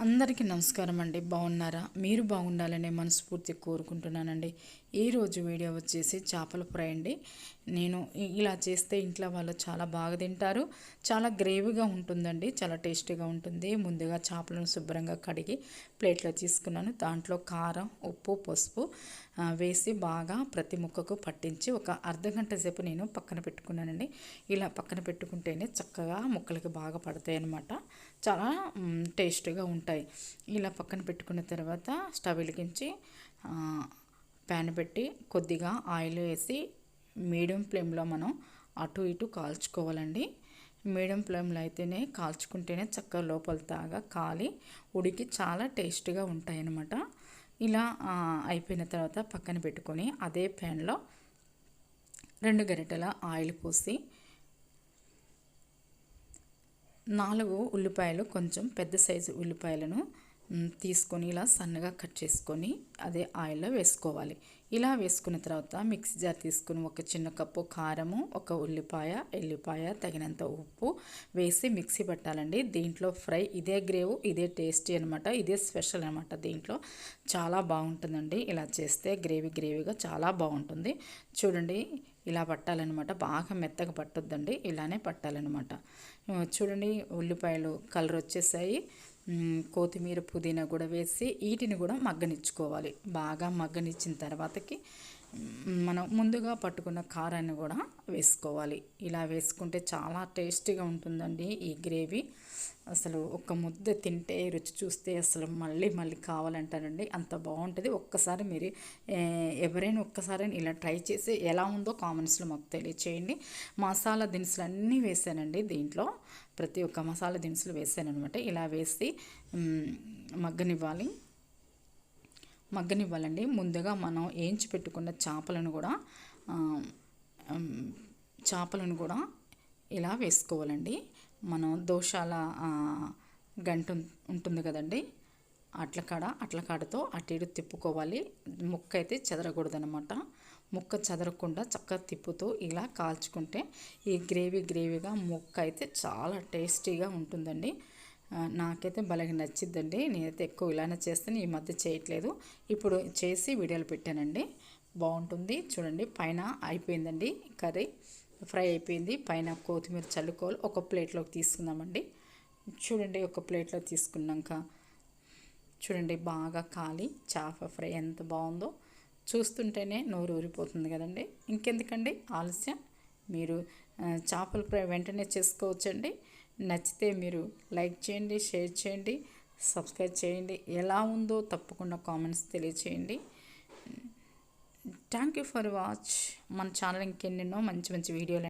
అందరికీ నమస్కారం అండి. బాగున్నారా? మీరు బాగుండాలనే మనస్ఫూర్తి కోరుకుంటున్నానండి. ఈరోజు వీడియో వచ్చేసి చేపల ఫ్రై అండి. నేను ఇలా చేస్తే ఇంట్లో వాళ్ళు చాలా బాగా తింటారు. చాలా గ్రేవీగా ఉంటుందండి. చాలా టేస్టీగా ఉంటుంది. ముందుగా చేపలను శుభ్రంగా కడిగి ప్లేట్లో తీసుకున్నాను. దాంట్లో కారం ఉప్పు పసుపు వేసి బాగా ప్రతి ముక్కకు పట్టించి ఒక అర్ధ గంట సేపు నేను పక్కన పెట్టుకున్నానండి. ఇలా పక్కన పెట్టుకుంటేనే చక్కగా ముక్కలకి బాగా పడతాయి అన్నమాట. చాలా టేస్ట్గా ఉంటాయి. ఇలా పక్కన పెట్టుకున్న తర్వాత స్టవ్ వెలిగించి ప్యాన్ పెట్టి కొద్దిగా ఆయిల్ వేసి మీడియం ఫ్లేమ్లో మనం అటు ఇటు కాల్చుకోవాలండి. మీడియం ఫ్లేమ్లో అయితేనే కాల్చుకుంటేనే చక్కగా లోపల తాగా కాలి ఉడికి చాలా టేస్ట్గా ఉంటాయన్నమాట. ఇలా అయిపోయిన తర్వాత పక్కన పెట్టుకొని అదే ప్యాన్లో రెండు గరిటెల ఆయిల్ పోసి నాలుగు ఉల్లిపాయలు కొంచెం పెద్ద సైజు ఉల్లిపాయలను తీసుకొని ఇలా సన్నగా కట్ చేసుకొని అదే ఆయిల్లో వేసుకోవాలి. ఇలా వేసుకున్న తర్వాత మిక్సీ జార్ తీసుకుని ఒక చిన్న కప్పు కారము ఒక ఉల్లిపాయ ఎల్లిపాయ తగినంత ఉప్పు వేసి మిక్సీ పట్టాలండి. దీంట్లో ఫ్రై ఇదే గ్రేవ్ ఇదే టేస్టీ అనమాట ఇదే స్పెషల్ అనమాట దీంట్లో. చాలా బాగుంటుందండి. ఇలా చేస్తే గ్రేవీ గ్రేవీగా చాలా బాగుంటుంది. చూడండి ఇలా పట్టాలన్నమాట. బాగా మెత్తగా పట్టొద్దండి. ఇలానే పట్టాలన్నమాట. చూడండి ఉల్లిపాయలు కలర్ వచ్చేసాయి కొత్తిమీర పుదీనా కూడా వేసి వీటిని కూడా మగ్గనిచ్చుకోవాలి. బాగా మగ్గనిచ్చిన తర్వాతకి మనం ముందుగా పట్టుకున్న కారాన్ని కూడా వేసుకోవాలి. ఇలా వేసుకుంటే చాలా టేస్టీగా ఉంటుందండి ఈ గ్రేవీ. అసలు ఒక ముద్ద తింటే రుచి చూస్తే అసలు మళ్ళీ మళ్ళీ కావాలంటారండి. అంత బాగుంటుంది. ఒక్కసారి మీరు ఎవరైనా ఒక్కసారి ఇలా ట్రై చేసి ఎలా ఉందో కామెంట్స్లో మాకు తెలియచేయండి. మసాలా దినుసులు అన్నీ వేసానండి దీంట్లో. ప్రతి ఒక్క మసాలా దినుసులు వేసాను అనమాట ఇలా వేసి మగ్గనివ్వాలి. మగ్గనివ్వాలండి. ముందుగా మనం ఏంచి పెట్టుకున్న చేపలను కూడా చేపలను కూడా ఇలా వేసుకోవాలండి. మనం దోషాల గంట ఉంటుంది కదండి. అట్ల కాడ అట్ల కాడతో అటు ఇటు తిప్పుకోవాలి. ముక్క అయితే చెదరకూడదనమాట ముక్క చెదరకుండా చక్కగా తిప్పుతూ ఇలా కాల్చుకుంటే ఈ గ్రేవీ గ్రేవీగా ముక్క అయితే చాలా టేస్టీగా ఉంటుందండి. నాకైతే భలే నచ్చిద్దండి. నేనైతే ఎక్కువ ఇలానే చేస్తాను ఈ మధ్య చేయట్లేదు. ఇప్పుడు చేసి వీడియోలు పెట్టానండి. బాగుంటుంది. చూడండి పైన అయిపోయిందండి కర్రీ. ఫ్రై అయిపోయింది. పైన కొత్తిమీర చల్లుకోవాలి. ఒక ప్లేట్లోకి తీసుకుందామండి. చూడండి ఒక ప్లేట్లో తీసుకున్నాక చూడండి బాగా కాలి. చేప ఫ్రై ఎంత బాగుందో. చూస్తుంటేనే నోరు ఊరిపోతుంది కదండి. ఇంకెందుకండి ఆలస్యం? మీరు చేపల ఫ్రై వెంటనే చేసుకోవచ్చండి. నచ్చితే మీరు లైక్ చేయండి షేర్ చేయండి సబ్స్క్రైబ్ చేయండి. ఎలా ఉందో తప్పకుండా కామెంట్స్ తెలియచేయండి. Thank you for watch. మన ఛానల్ ఇంకెన్నెన్నో మంచి మంచి వీడియోలు